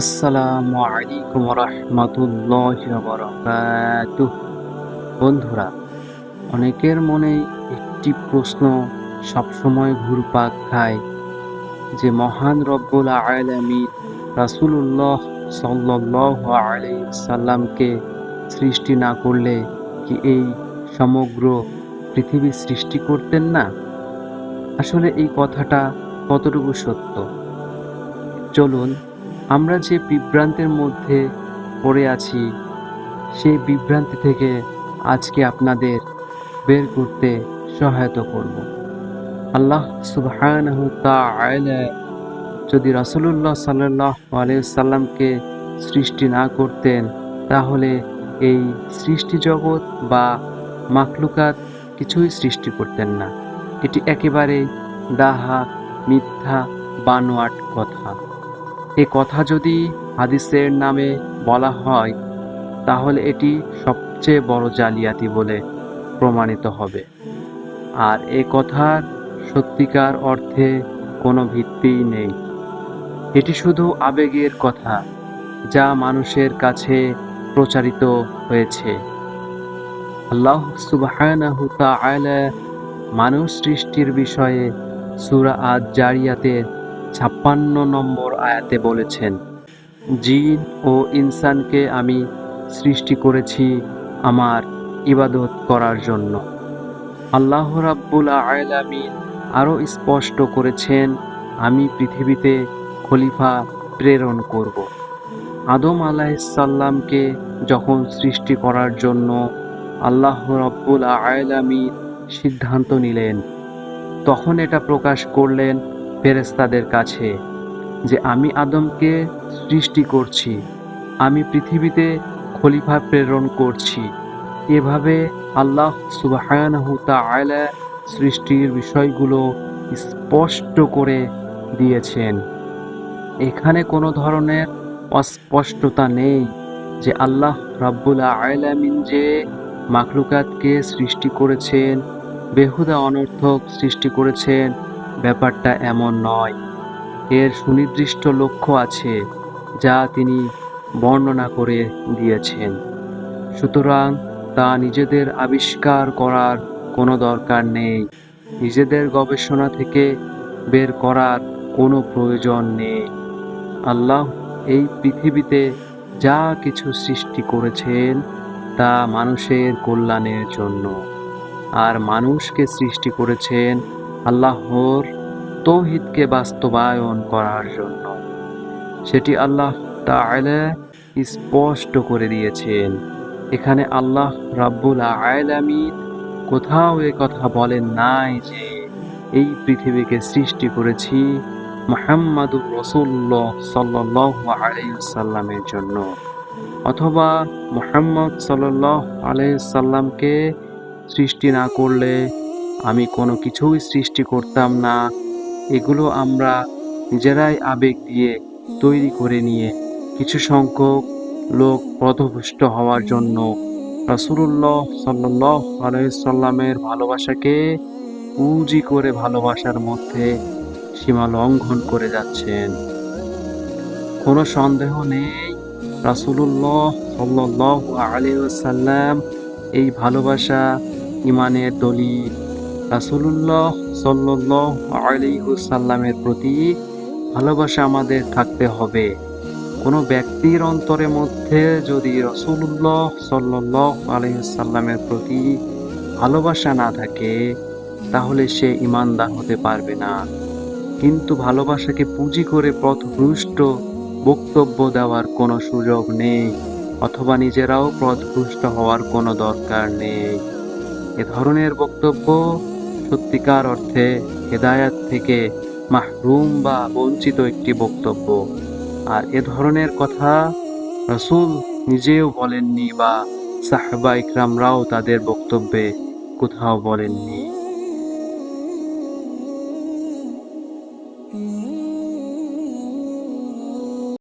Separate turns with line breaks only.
আসসালামু আলাইকুম রহমতুল্লাহ বরকাতুহ। বন্ধুরা, অনেকের মনে একটি প্রশ্ন সবসময় ঘুরপাক খায় যে, মহান রব্বুল আলামী রাসূলুল্লাহ সাল্লাল্লাহু আলাইহি সাল্লামকে সৃষ্টি না করলে কি এই সমগ্র পৃথিবী সৃষ্টি করতেন না? আসলে এই কথাটা কতটুকু সত্য? চলুন আমরা যে বিভ্রান্তের মধ্যে পড়ে আছি সেই বিভ্রান্তি থেকে আজকে আপনাদের বের করতে সহায়তা করব। আল্লাহ সুবহানাহু তাআলা যদি রাসূলুল্লাহ সাল্লাল্লাহু আলাইহি সাল্লামকে সৃষ্টি না করতেন, তাহলে এই সৃষ্টি জগৎ বা মাখলুকাত কিছুই সৃষ্টি করতেন না। এটি একেবারে দাহা, মিথ্যা, বানোয়াট কথা। এ কথা যদি হাদিসের নামে বলা হয়, তাহলে এটি সবচেয়ে বড় জালিয়াতি বলে প্রমাণিত হবে। আর এ কথার সত্যিকার অর্থে কোনো ভিত্তিই নেই। এটি শুধু আবেগের কথা, যা মানুষের কাছে প্রচারিত হয়েছে। আল্লাহ তাআলা মানুষ সৃষ্টির বিষয়ে সূরা আজ জারিয়াতের ছাপ্পান্ন নম্বর আয়াতে বলেছেন, জিন ও ইনসানকে আমি সৃষ্টি করেছি আমার ইবাদত করার জন্য। আল্লাহ রাব্বুল আলামিন আরও স্পষ্ট করেছেন, আমি পৃথিবীতে খলিফা প্রেরণ করব। আদম আলাহিসাল্লামকে যখন সৃষ্টি করার জন্য আল্লাহ রব্বুল আলামিন সিদ্ধান্ত নিলেন, তখন এটা প্রকাশ করলেন ফেরেস্তাদের কাছে যে আমি আদমকে সৃষ্টি করছি, আমি পৃথিবীতে খলিফা প্রেরণ করছি। এভাবে আল্লাহ সুবাহানহু তাআলা সৃষ্টির বিষয়গুলো স্পষ্ট করে দিয়েছেন। এখানে কোনো ধরনের অস্পষ্টতা নেই যে আল্লাহ রাব্বুল আলামিন যে মাখলুকাতকে সৃষ্টি করেছেন, বেহুদা অনর্থক সৃষ্টি করেছেন ব্যাপারটা এমন নয়। এর সুনির্দিষ্ট লক্ষ্য আছে, যা তিনি বর্ণনা করে দিয়েছেন। সুতরাং তা নিজেদের আবিষ্কার করার কোনো দরকার নেই। নিজেদের গবেষণা থেকে বের করার কোনো প্রয়োজন নেই। আল্লাহ এই পৃথিবীতে যা কিছু সৃষ্টি করেছেন, তা মানুষের কল্যাণের জন্য। আর মানুষকে সৃষ্টি করেছেন আল্লাহর তৌহিদকে বাস্তবায়ন করার জন্য। সেটি আল্লাহ তাআলা স্পষ্ট করে দিয়েছেন। এখানে আল্লাহ রাব্বুল আলামিন কোথাও এ কথা বলেন নাই যে, এই পৃথিবীকে সৃষ্টি করেছি মোহাম্মদুর রসুল্লাহ সাল্লাহ আলাইসাল্লামের জন্য। অথবা মোহাম্মদ সাল্লাহ আলাইসাল্লামকে সৃষ্টি না করলে আমি কোনো কিছুই সৃষ্টি করতাম না। এগুলো আমরা নিজেরাই আবেগ দিয়ে তৈরি করে নিয়ে কিছু সংখ্যক লোক পথভুষ্ট হওয়ার জন্য রাসুল্লাহ সাল্লাহ আলাইসাল্লামের ভালোবাসাকে পুঁজি করে ভালোবাসার মধ্যে সীমা লঙ্ঘন করে যাচ্ছেন। কোনো সন্দেহ নেই রাসুল্লাহ সাল্লাহ আলিয়াল্লাম এই ভালোবাসা ইমানের দলিল রাসুল্লাহ সাল্লাহ আলিহুসাল্লামের প্রতি ভালোবাসা আমাদের থাকতে হবে। কোনো ব্যক্তির অন্তরের মধ্যে যদি রসুল্লাহ সাল্লাহ আলহিসাল্লামের প্রতি ভালোবাসা না থাকে, তাহলে সে ইমানদার হতে পারবে না। কিন্তু ভালোবাসাকে পুঁজি করে পথভ্রষ্ট বক্তব্য দেওয়ার কোনো সুযোগ নেই, অথবা নিজেরাও পথভ্রষ্ট হওয়ার কোনো দরকার নেই। এ ধরনের বক্তব্য সত্যিকার অর্থে হেদায়াত থেকে মাহরুম বা বঞ্চিত একটি বক্তব্য। আর এ ধরনের কথা রসুল নিজেও বলেননি বা সাহবা ইকরামরাও তাদের বক্তব্যে কোথাও বলেননি।